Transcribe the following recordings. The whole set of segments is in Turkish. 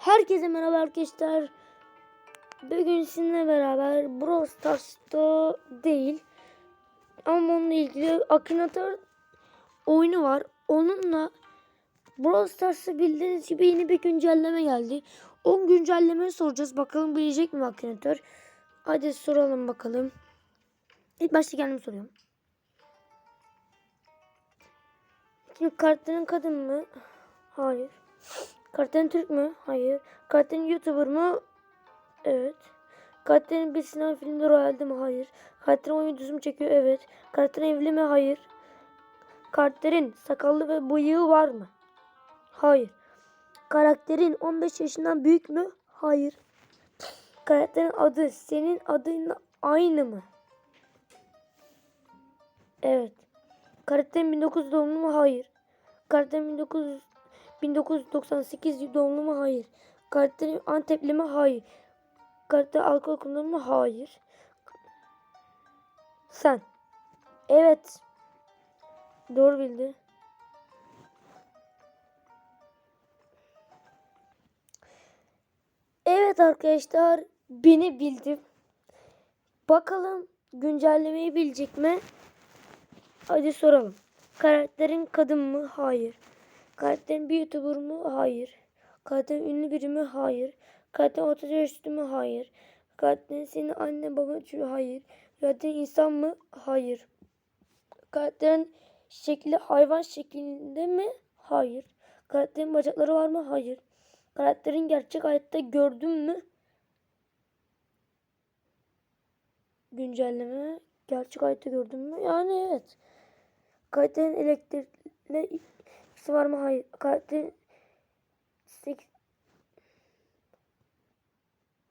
Herkese merhaba arkadaşlar. Bugün sizinle beraber Brawl Stars'ta değil ama onunla ilgili Akinator oyunu var. Onunla Brawl Stars'ta bildiğiniz gibi yeni bir güncelleme geldi. O güncellemeyi soracağız. Bakalım bilecek mi Akinator? Hadi soralım bakalım. İlk başta kendim soruyorum. Şimdi kartların kadın mı? Hayır. Karten Türk mü? Hayır. Karten YouTuber mı? Evet. Karten bir sinema filmde rol aldı mı? Hayır. Karten oyun videosu mu çekiyor? Evet. Karten evli mi? Hayır. Karakterin sakallı ve bıyığı var mı? Hayır. Karakterin 15 yaşından büyük mü? Hayır. Karakterin adı senin adınla aynı mı? Evet. Karakterin 1900 doğumlu mu? Hayır. Karakterin 1900 1998 doğumlu mu? Hayır. Karakterin Antepli mi? Hayır. Karakter alkol kullanımı mı? Hayır. Sen. Evet. Doğru bildi. Evet arkadaşlar beni bildim. Bakalım güncellemeyi bilecek mi? Hadi soralım. Karakterin kadın mı? Hayır. Karakterin bir YouTuber mu? Hayır. Karakterin ünlü biri mi? Hayır. Karakterin 30 yaş üstü mü? Hayır. Karakterin senin anne baba çocuğu? Hayır. Karakterin insan mı? Hayır. Karakterin şekli hayvan şeklinde mi? Hayır. Karakterin bacakları var mı? Hayır. Karakterin gerçek hayatta gördün mü? Güncelleme. Gerçek hayatta gördün mü? Yani evet. Karakterin elektrikle ilgisi var mı? Hayır. Karakterin seks...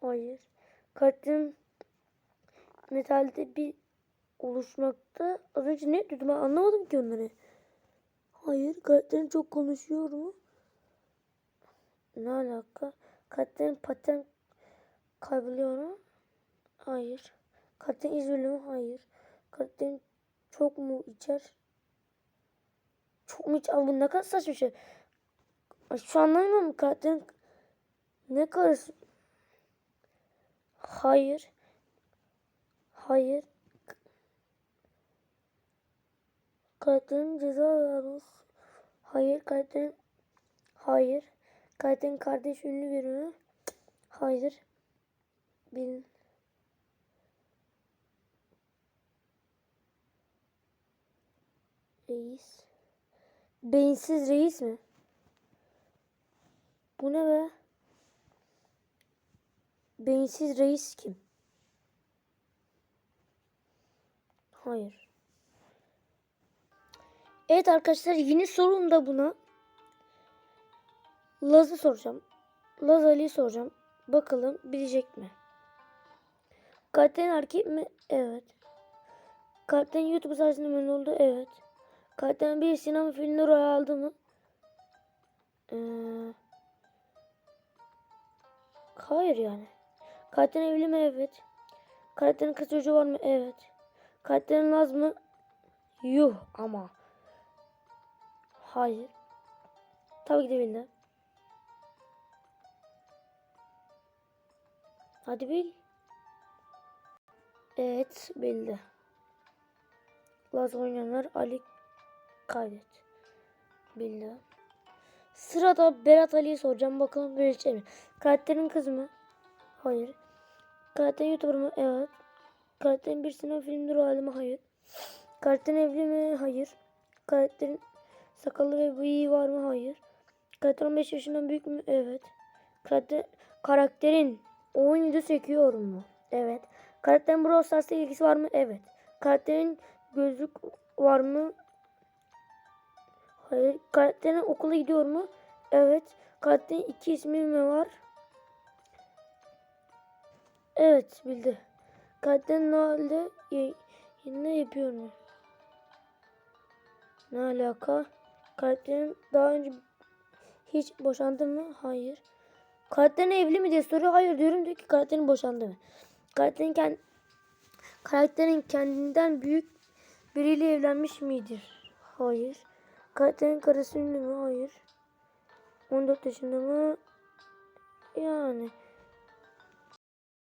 Hayır. Karakterin metalde bir oluşmakta. Az önce ne dedim ben anlamadım ki onları. Hayır. Karakterin çok konuşuyor mu? Ne alaka? Karakterin paten kayboluyor mu? Hayır. Karakterin izole mi? Hayır. Karakterin çok mu içer? Çok mu içer? Abi ne kadar saçma şey. Şu anlamıyorum. Karakterin ne kadar... Hayır. Hayır. Karakterin ceza alır. Hayır. Karakterin... Hayır. Karakterin kardeş ünlü biri mi? Hayır. Bil... Reis. Beyinsiz reis mi? Bu ne be? Beyinsiz reis kim? Hayır. Evet arkadaşlar yeni sorum da buna. Laz'ı soracağım. Laz Ali'yi soracağım. Bakalım bilecek mi? Karakterin erkek mi? Evet. Karakterin YouTube sayesinde ünlü oldu? Evet. Karakterin bir sinema filminde rol aldı mı? Ee, hayır yani. Karakterin evli mi? Evet. Karakterin kız çocuğu var mı? Evet. Karakterin Laz mı? Yuh ama. Hayır. Tabii ki de bildi. Hadi bil. Evet bildi. Laz oynayanlar Ali kaydet. Bildi. Sırada Berat Ali'yi soracağım. Bakalım bilecek mi? Karakterin kızı mı? Hayır. Karakterin YouTuber mı? Evet. Karakterin bir sinema filmde rol aldı mı? Hayır. Karakterin evli mi? Hayır. Karakterin sakallı ve bıyığı var mı? Hayır. Karakter 15 yaşından büyük mü? Evet. Karakter, karakterin oyun videosu çekiyor mu? Evet. Karakterin Brawl Stars'la ilgisi var mı? Evet. Karakterin gözlük var mı? Hayır. Karakterin okula gidiyor mu? Evet. Karakterin iki ismi mi var? Evet bildi. Karakterin halde ne yapıyor mu? Ne alaka? Karakterin daha önce hiç boşandı mı? Hayır. Karakterin evli mi diye soruyor. Hayır diyorum diyor ki karakterin boşandı mı? Karakterin kend karakterin kendinden büyük biriyle evlenmiş midir? Hayır. Karakterin karısı ünlü mü? Hayır. 14 yaşında mı? yani.